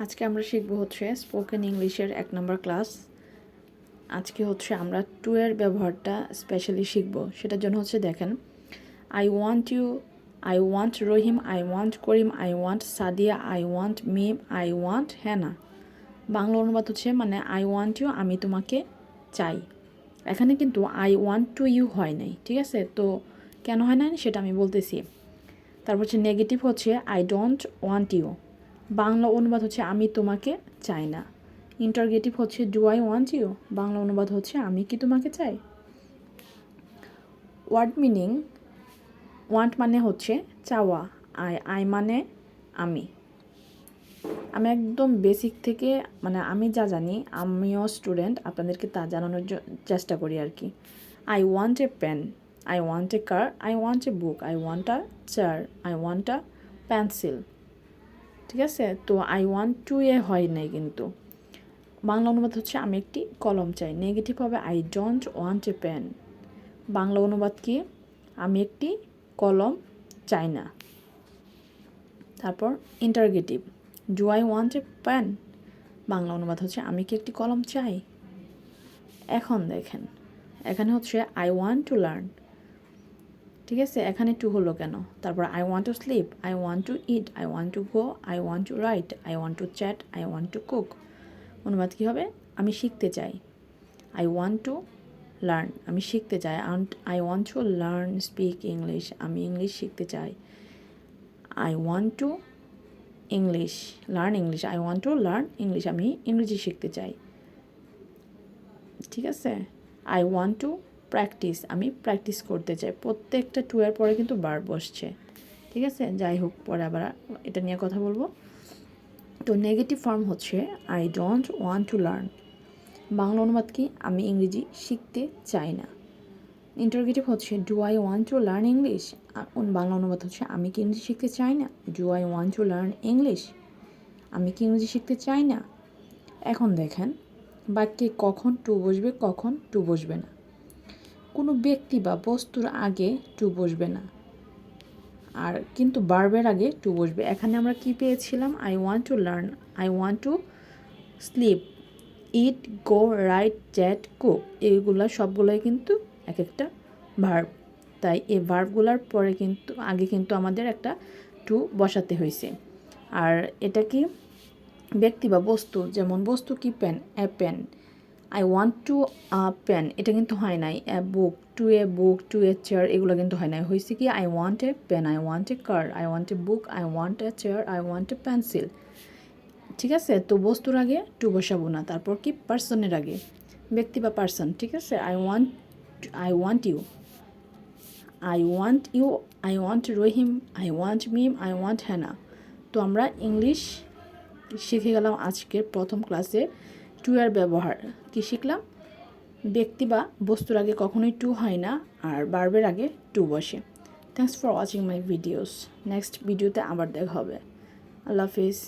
আজকে আমরা শিখব হচ্ছে স্পোকেন ইংলিশের এক নম্বর ক্লাস আজকে হচ্ছে আমরা টু এর ব্যবহারটা স্পেশালি শিখব। সেটার জন্য হচ্ছে দেখেন I want you I want Rahim I want Karim I want Sadia I want Mim I want Hannah Bangla অনুবাদ হচ্ছে মানে আই ওয়ান্ট ইউ আমি তোমাকে চাই। এখানে কিন্তু আই ওয়ান্ট টু ইউ হয় নাই, ঠিক আছে? তো কেন হয় নাই সেটা আমি বলতেছি। তারপর হচ্ছে নেগেটিভ হচ্ছে I don't want you Bangla অনুবাদ হচ্ছে আমি তোমাকে চাই না। ইন্টারগেটিভ হচ্ছে do I want you Bangla অনুবাদ হচ্ছে, আমি কি তোমাকে চাই? ওয়ার্ড মিনিং ওয়ান্ট মানে হচ্ছে, চাওয়া। আই আই মানে আমি। আমি একদম বেসিক থেকে মানে আমি যা জানি, আমিও স্টুডেন্ট আপনাদেরকে তা জানানোর চেষ্টা করি আর কি। I want a pen I want a car I want a book I want a chair I want a pencil ঠিক আছে? তো আই ওয়ান্ট টু এ হয় নাই কিন্তু। বাংলা অনুবাদ হচ্ছে, আমি একটি কলম চাই। নেগেটিভ হবে I don't want a pen Bangla অনুবাদ কি? আমি একটি কলম চাই না। তারপর interrogative do I want a pen Bangla অনুবাদ হচ্ছে, আমি কি একটি কলম চাই? এখন দেখেন। এখানে হচ্ছে আই ওয়ান্ট টু লার্ন ঠিক আছে এখানে টু হলো কেন তারপর I want to sleep I want to eat I want to go I want to write I want to chat I want to cook অনুবাদ কী হবে আমি শিখতে চাই আই ওয়ান্ট টু লার্ন আমি শিখতে চাই I want to learn speak English আমি ইংলিশ শিখতে চাই I want to English learn English I want to learn English আমি ইংরেজি শিখতে চাই ঠিক আছে আই ওয়ান্ট টু প্র্যাকটিস আমি প্র্যাকটিস করতে চাই। প্রত্যেকটা টু এর পরে কিন্তু বার বসছে। ঠিক আছে? যাই হোক, পরে আবার এটা নিয়ে কথা বলব। তো নেগেটিভ ফর্ম হচ্ছে I don't want to learn Bangla অনুবাদ কি? আমি ইংরেজি শিখতে চাই না। ইন্টারগেটিভ হচ্ছে do I want to learn English Bangla অনুবাদ হচ্ছে, আমি কি ইংরেজি শিখতে চাই না? Do I want to learn English আমি কি ইংরেজি শিখতে চাই না? এখন দেখেন, বাক্যে কখন টু বসবে, কখন টু বসবে না। কোনো ব্যক্তি বা বস্তুর আগে টু বসবে না। আর কিন্তু বার্বের আগে টু বসবে। এখানে আমরা কি পেয়েছিলাম? I want to learn I want to sleep eat go write chat cook এইগুলো সবগুলোই কিন্তু এক একটা ভার্ব তাই এই ভার্বগুলোর পরে কিন্তু, আগে কিন্তু আমাদের একটা টু বসাতে হয়েছে। আর এটা কি? ব্যক্তি বা বস্তু, যেমন বস্তু কি? Pen a pen I want to a pen এটা কিন্তু হয় নাই a book to a book to a chair এগুলো কিন্তু হয় নাই হয়েছে কি I want a pen I want a car I want a book I want a chair I want a pencil ঠিক আছে তো বস্তুর আগে টু বসাবো না তারপর কি পার্সনের আগে ব্যক্তি বা পার্সন ঠিক আছে I want I want you I want you I want Rahim I want Mim I want Hannah তো আমরা ইংলিশ শিখে গেলাম আজকের প্রথম ক্লাসে টু এর ব্যবহার। কি শিখলাম? ব্যক্তি বা বস্তুর আগে কখনোই টু হয় না, আর বার্বের আগে টু বসে। Thanks for watching my videos next ভিডিওতে আবার দেখা হবে। আল্লাহ হাফিজ।